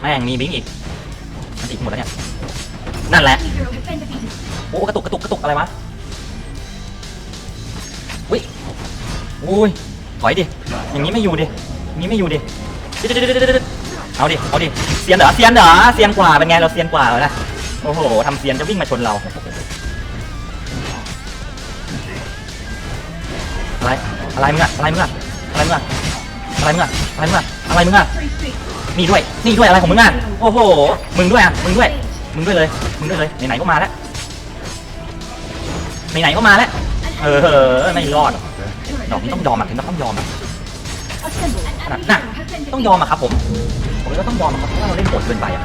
แม่งมีบิงอีกมันอีกหมดแล้วเนี่ย นั่นแหละ โอ้กระตุกกระตุกกระตุกอะไรวะวิอุ้ยถอยดิ อย่างนี้ไม่อยู่ดิอย่างนี้ไม่อยู่ดิเดี๋ยวเดเดเดเดเอาดิ เอาดิ เซียนเหรอ เซียนเหรอ เซียนกว่า เป็นไง เราเซียนกว่าเหรอนะ โอ้โหทำเซียนจะวิ่งมาชนเรา อะไร อะไรมึงอะอะไรมึงอะอะไรมึงอะอะไรมึงอะอะไรมึงอะอะไรมึงอะ Three six. นี่ด้วย นี่ด้วยอะไรของมึงอะ โอ้โห มึงด้วยอะ มึงด้วย มึงด้วยเลย มึงด้วยเลย ไหนๆก็มาแล้ว ไหนๆก็มาแล้ว เออไม่รอด ดอกนี้ต้องยอมอะถึงต้องยอมอะน่ะต้องยอมอะครับผม ผมก็ต้องยอมอะครับเพราะว่าเราเล่นโหดเกินไปอะ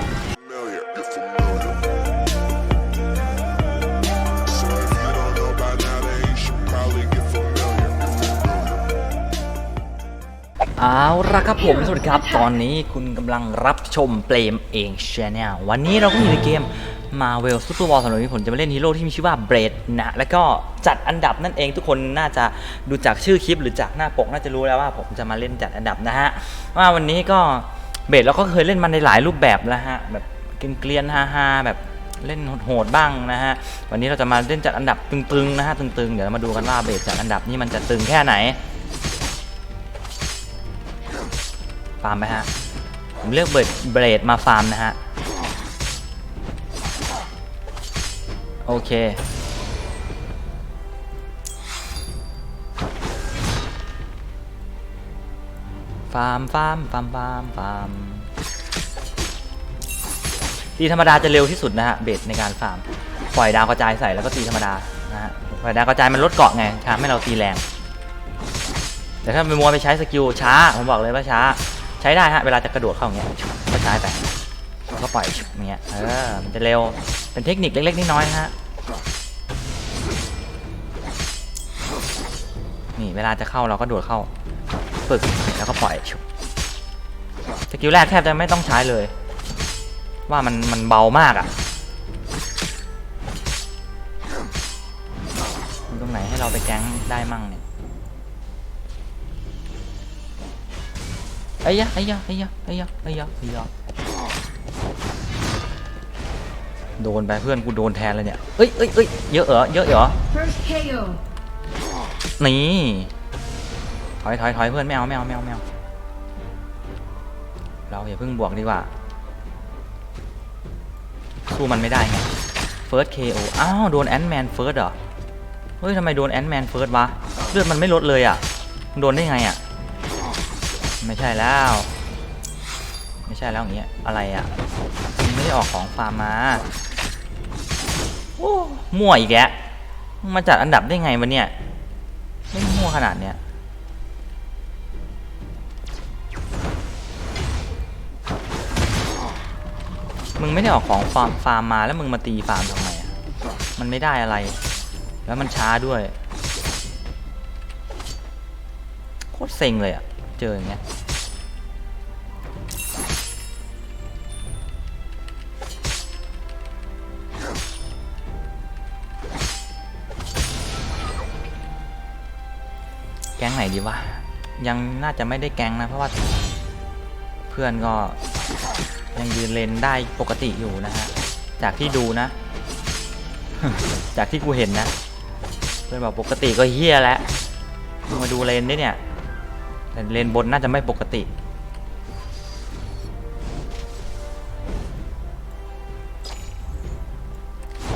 เอาละครับผม สวัสดีครับ ตอนนี้คุณกำลังรับชมเปลมเองชแนลวันนี้เราก็อยู่ในเกม Marvel Super War สำหรับวันนี้ผมจะมาเล่นฮีโร่ที่มีชื่อว่าเบรดนะแล้วก็จัดอันดับนั่นเองทุกคนน่าจะดูจากชื่อคลิป หรือจากหน้าปกน่าจะรู้แล้วว่าผมจะมาเล่นจัดอันดับนะฮะว่าวันนี้ก็เบรดเราก็เคยเล่นมันในหลายรูปแบบแล้วฮะแบบเกลียนๆฮาๆแบบเล่นโหดๆบ้างนะฮะวันนี้เราจะมาเล่นจัดอันดับตึงๆนะฮะตึงๆเดี๋ยวมาดูกันว่าเบรดจัดอันดับนี้มันจะตึงแค่ไหน ฟาร์มไปฮะ ผมเลือกเบิร์ดเบรดมาฟาร์มนะฮะ โอเค ฟาร์มฟาร์มฟาร์มฟาร์มฟาร์มตีธรรมดาจะเร็วที่สุดนะฮะเบสในการฟาร์มปล่อยดาวกระจายใส่แล้วก็ตีธรรมดานะฮะปล่อยดาวกระจายมันลดเกาะไงทำให้เราตีแรง แต่ถ้าไปมัวไปใช้สกิลช้าผมบอกเลยว่าช้า ใช้ได้ฮะเวลาจะกระโดดเข้าอย่างเงี้ยก็ใช้ไปแล้วก็ปล่อยอย่างเงี้ยเออมันจะเร็วเป็นเทคนิคเล็กๆน้อยๆนะฮะนี่เวลาจะเข้าเราก็โดดเข้าฝึกแล้วก็ปล่อยชุบสกิลแรกแทบจะไม่ต้องใช้เลย ว่ามันมันเบามากอะ่ะตรงไหนให้เราไปแก๊งได้มั่งเนี่ย ไอ้ยะไอ้ยะไอ้ยะไอ้ยะไอ้ยะไอ้ยะโดนไปเพื่อนกูโดนแทนเลยเนี่ยเอ้ยเอ้ยเอ้ยเยอะเหรอเยอะเหรอ First KO. นี่ถอยถอยถอยเพื่อนไม่เอาไม่เอาไม่เอาไม่เอาเราอย่าเพิ่งบวกดีกว่า สู้มันไม่ได้ไง First KO อ้าวโดนแอนแมนเฟิร์สเหรอ เฮ้ยทำไมโดนแอนแมนเฟิร์สวะ เลือดมันไม่ลดเลยอะ โดนได้ไงอะ ไม่ใช่แล้ว ไม่ใช่แล้วอย่างเงี้ยอะไรอะมันไม่ได้ออกของฟาร์มมาโอ้มั่วอีกแกมึงมาจัดอันดับได้ไงวะเนี่ยไม่มั่วขนาดเนี้ยมึงไม่ได้ออกของฟาร์มฟาร์มมาแล้วมึงมาตีฟาร์มทำไมอะมันไม่ได้อะไร แล้วมันช้าด้วยโคตรเซ็งเลยอะ เจออย่างเงี้ย ก๊งไหนดีวะ ยังน่าจะไม่ได้แก๊งนะ เพราะว่าเพื่อนก็ยังยืนเลนได้ปกติอยู่นะฮะ จากที่ดูนะ จากที่กูเห็นนะ เพื่อนบอกปกติก็เฮี้ยแล้วมาดูเลนดิเนี่ยแต่เลนบนน่าจะไม่ปกติ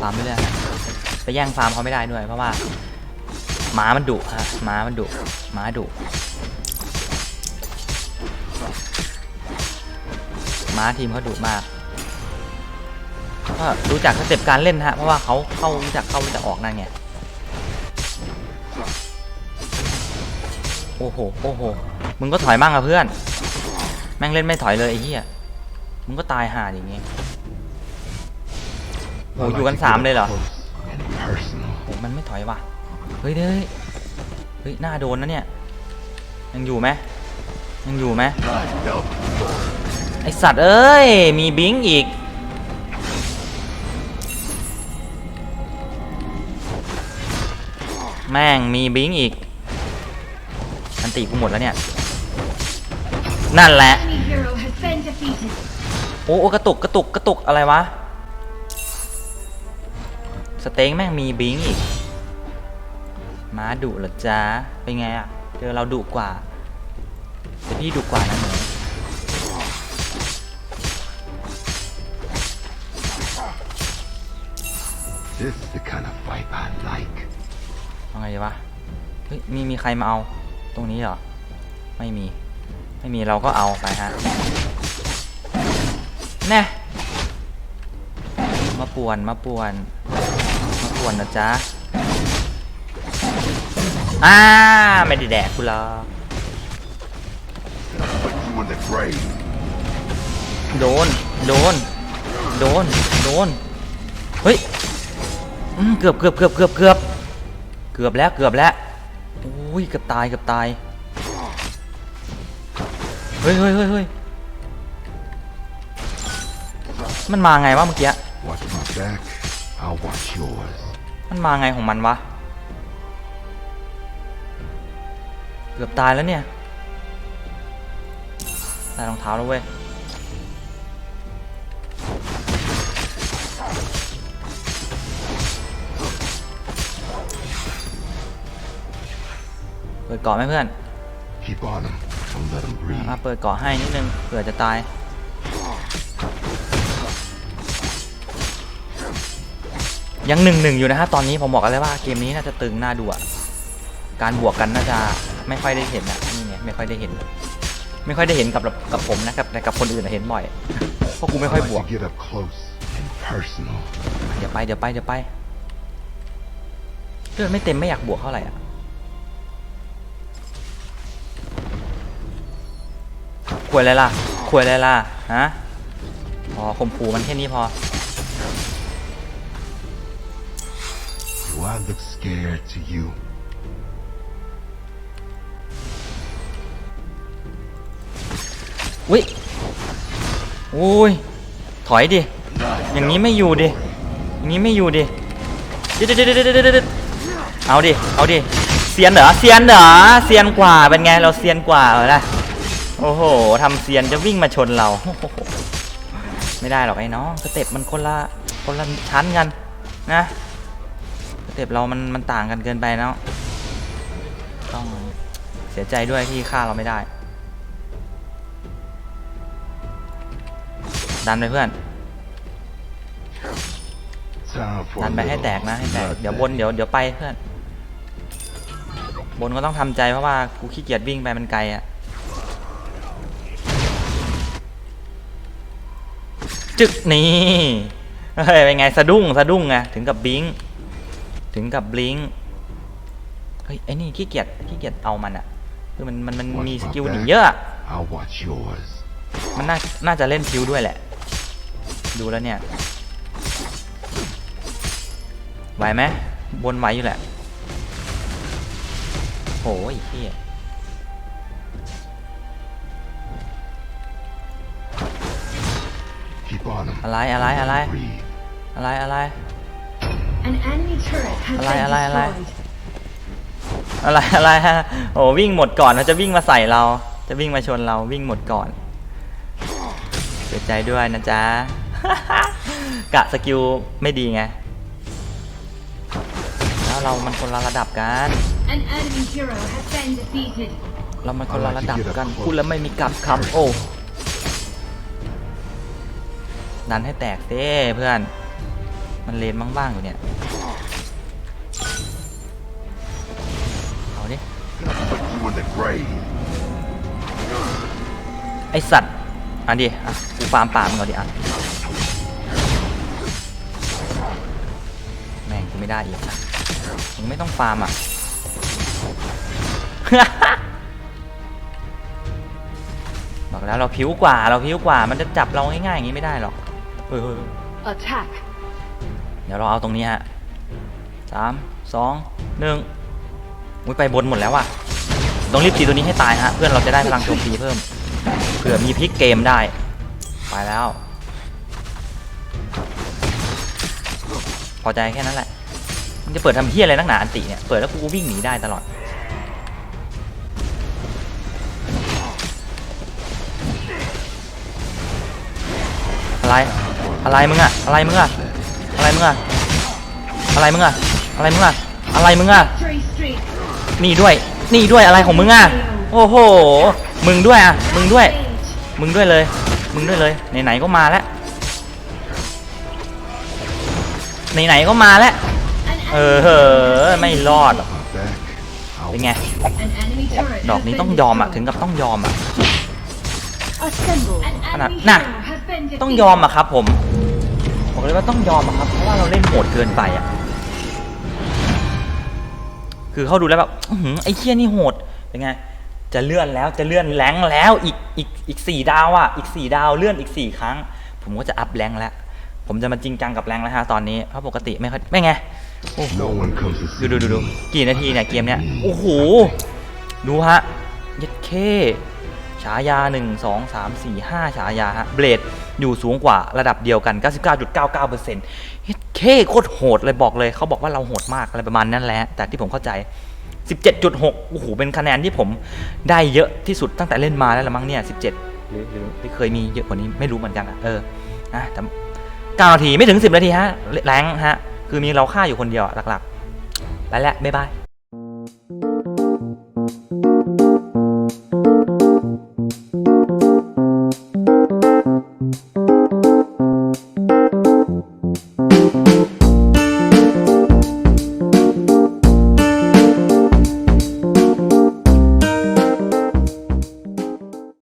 ฟาร์มไม่ได้ไปแย่งฟาร์มเขาไม่ได้ด้วยเพราะว่า หมามันดุฮะหมามันดุหมาดุหมาทีมเขาดุมากก็รู้จักสเต็ปการเล่นฮะเพราะว่าเขาเข้ารู้จักเข้ารู้จักออกนั่นไงโอ้โหโอ้โหมึงก็ถอยมั่งอะเพื่อน แม่งเล่นไม่ถอยเลยไอ้เหี้ยมึงก็ตายห่าอย่างเงี้ยโอ้อยู่กันสามเลยเหรอโอ้มันไม่ถอยว่ะ เฮ้ยเฮ้ยเฮ้ยหน้าโดนนะเนี่ย ยังอยู่ไหมยังอยู่ไหมไอสัตว์เอ้ย มีบิงอีก แม่งมีบิงอีก อันตีกูหมดแล้วเนี่ย นั่นแหละโอ้โอ้กระตุกกระตุกกระตุกอะไรวะ สเต็งแม่งมีบิงอีก ม้าดุเหรอจ๊ะเป็นไงอะเจอเราดุกว่าแต่พี่ดุกว่านะหนู This is the kind of fight I like. เอาไงดีวะเฮ้ยมีมีใครมาเอาตรงนี้เหรอ ไม่มี ไม่มีเราก็เอาไปฮะแน่มาป่วนมาป่วน มาป่วนนะจ๊ะ อ่าไม่ได้แดกกูหรอก Put you in the grave. โดน โดน โดน โดน เฮ้ยอืมเกือบเกือบเกือบเกือบเกือบเกือบแล้ว เกือบแล้วโอ้ย เกือบตาย เกือบตาย เฮ้ยเฮ้ยเฮ้ยเฮ้ยมันมาไงวะเมื่อกี้ Watch my back, I'll watch yours. มันมาไงของมันวะ กือบตายแล้วเนี่ยใส่รองเท้าแล้วเว้ยเปิดเกาะไหมเพื่อน Keep on him. Don't let him มา breathe. เปิดเกาะให้นิดนึงเผื่อจะตาย ยังหนึ่งหนึ่งอยู่นะฮะ ตอนนี้ผมบอกกันเลยว่าเกมนี้น่าจะตึงน่าดูอะ การบวกกันน่าจะไม่ค่อยได้เห็นอะนี่ไงไม่ค่อยได้เห็น ไม่ค่อยได้เห็นกับกับผมนะครับแต่กับคนอื่นอะเห็นบ่อยเพราะกูไม่ค่อย I บวก like to get up close and personal. เดี๋ยวไปเดี๋ยวไปเดี๋ยวไปเลือดไม่เต็มไม่อยากบวกเท่าไหร่อะขวยอะไรล่ะขวยอะไรล่ะฮะพอข่มขู่มันแค่นี้พอ Do I look scared to you? อุ้ยอุ้ยถอยดิ อย่างนี้ไม่อยู่ดิ อย่างนี้ไม่อยู่ดิเดี๋ยวเดี๋ยวเดี๋ยวเดี๋ยวเดเอาดิ เอาดิ เซียนเหรอ เซียนเหรอ เซียนกว่า เป็นไง เราเซียนกว่าเหรอนะโอ้โหทำเซียนจะวิ่งมาชนเรา ไม่ได้หรอกไอ้น้อง สเต็ปมันคนละ คนละชั้นกันนะ สเต็ปเรามันมันต่างกันเกินไปเนาะ ต้องเสียใจด้วยที่ฆ่าเราไม่ได้ ดันไปเพื่อน Time for ดั a นไปให้ little แตกนะให้แตก blood เดี๋ยวบน bath. เดี๋ยวเดี๋ยวไปเพื่อน บนก็ต้องทำใจเพราะว่ากูขี้เกียจวิ่งไปมันไกลอะจึกนี่เฮ้ยเป็นไงสะดุ้งสะดุ้งไงถึงกับบิงถึงกับบลิงเฮ้ยไอ้นี่ขี้เกียจขี้เกียจเอามันอะคือมันมันมัน Watch มี my สกิลหนี back, เยอะอะ I'll watch yours. มันน่าน่าจะเล่นพิวด้วยแหละ ดูแล้วเนี่ยไหวไหมบนไหวอยู่แหละโอ้ยเฮีย Keep on him. อะไรอะไร Don't let อะไร him breathe. อะไรอะไร An enemy turret has Alay, been alay, alay. destroyed. อะไรอะไรฮะโอ้วิ่งหมดก่อนมันจะวิ่งมาใส่เรา จะวิ่งมาชนเราวิ่งหมดก่อนเสียใจด้วยนะจ๊ะ กะสกิลไม่ดีไง แล้วเรามันคนละระดับกัน An enemy hero has been defeated. เรามันคนละระดับกันพูดแล้วไม่มีกลับคำโอ้ดันให้แตกเต้เพื่อน มันเลนบ้างๆอยู่เนี่ย เอาดิ Put you in the grave. ไอสัตว์อะดิอะกูฟาร์มป่ามึงเอาดิอะ ไม่ได้อีกอะมึงไม่ต้องฟาร์มอะ บอกแล้วเราผิวกว่าเราผิวกว่ามันจะจับเราง่ายๆอย่างนี้ไม่ได้หรอกเฮ้ยเฮ้ยเฮ้ย Attack. เดี๋ยวเราเอาตรงนี้ฮะสามสองหนึ่งอุ้ยไปบนหมดแล้วว่ะต้องรีบตีตัวนี้ให้ตายฮะเพื่อนเราจะได้พลังโจมตีเพิ่มเผื่อมีพลิกเกมได้ ไปแล้ว พอใจแค่นั้นแหละ มันจะเปิดทำเฮี้ยอะไรนักหนาอันติเนี่ยเปิดแล้วกูก็วิ่งหนีได้ตลอดอะไรอะไรมึงอะอะไรมึงอะอะไรมึงอะอะไรมึงอะอะไรมึงอะอะไรมึงอะนี่ด้วยนี่ด้วยอะไรของมึงอะโอ้โหมึงด้วยอะมึงด้วย มึงด้วยเลย มึงด้วยเลยไหนๆก็มาแล้วไหนๆก็มาแล้ว เอ enemy อเหอะไม่รอดหรอก My back. I'll เป็นไง An enemy turret ดอก has นี้ been ต้องยอมอะ ถึง destroyed. กับต้องยอมอะ Assemble. An ขนาด enemy น่ะ hero has been ต้อง defeated. ยอมอะครับ ผมบอกเลยว่าต้องยอมอะครับเพราะว่าเราเล่นโหดเกินไปอะ คือเขาดูแล้วแบบอื้อหือไอ้เคี้ยนี่โหดเป็นไงจะเลื่อนแล้วจะเลื่อนแรงค์แล้วอีกอีกอีกสี่ดาวอะอีกสี่ดาวเลื่อนอีกสี่ครั้ง ผมก็จะอัพแรงค์แล้ว ผมจะมาจริงจังกับแรงค์แล้วฮะตอนนี้เพราะปกติไม่ค่อยไม่ไง โอ้โห No one comes to ดู see ดูดูดู me. กี่นาทีเนี่ยเกมเนี้ยโอ้โหดูฮะยัดเคฉายา 1 2 3 4 5 ฉายาฮะ เบลดอยู่สูงกว่าระดับเดียวกัน 99.99%เฮ็ดเคโคตรโหดเลยบอกเลย เขาบอกว่าเราโหดมากอะไรประมาณนั้นแหละ แต่ที่ผมเข้าใจ 17.6 โอ้โห เป็นคะแนนที่ผมได้เยอะที่สุดตั้งแต่เล่นมาแล้วละมั้งเนี่ย 17 หรือหรือหรือเคยมีเยอะกว่านี้ไม่รู้เหมือนกันอะเออนะแต่9นาทีไม่ถึง 10 นาทีฮะ แรงฮะ คือมีเราฆ่าอยู่คนเดียวอะหลักๆ ไปแล้วบ๊ายบาย